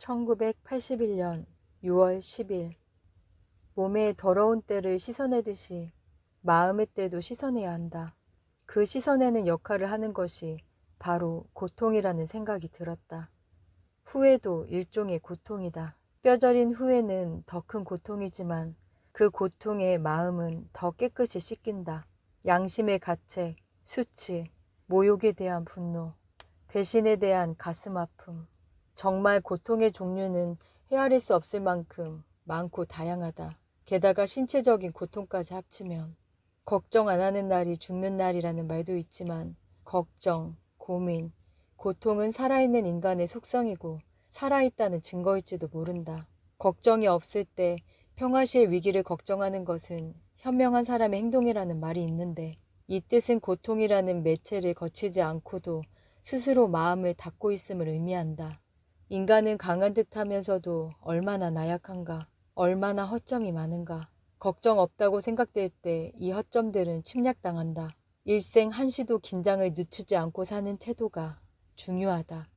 1981년 6월 10일 몸의 더러운 때를 씻어내듯이 마음의 때도 씻어내야 한다. 그 씻어내는 역할을 하는 것이 바로 고통이라는 생각이 들었다. 후회도 일종의 고통이다. 뼈저린 후회는 더 큰 고통이지만 그 고통의 마음은 더 깨끗이 씻긴다. 양심의 가책, 수치, 모욕에 대한 분노, 배신에 대한 가슴 아픔. 정말 고통의 종류는 헤아릴 수 없을 만큼 많고 다양하다. 게다가 신체적인 고통까지 합치면 걱정 안 하는 날이 죽는 날이라는 말도 있지만 걱정, 고민, 고통은 살아있는 인간의 속성이고 살아있다는 증거일지도 모른다. 걱정이 없을 때 평화시의 위기를 걱정하는 것은 현명한 사람의 행동이라는 말이 있는데 이 뜻은 고통이라는 매체를 거치지 않고도 스스로 마음을 닫고 있음을 의미한다. 인간은 강한 듯 하면서도 얼마나 나약한가, 얼마나 허점이 많은가. 걱정 없다고 생각될 때 이 허점들은 침략당한다. 일생 한시도 긴장을 늦추지 않고 사는 태도가 중요하다.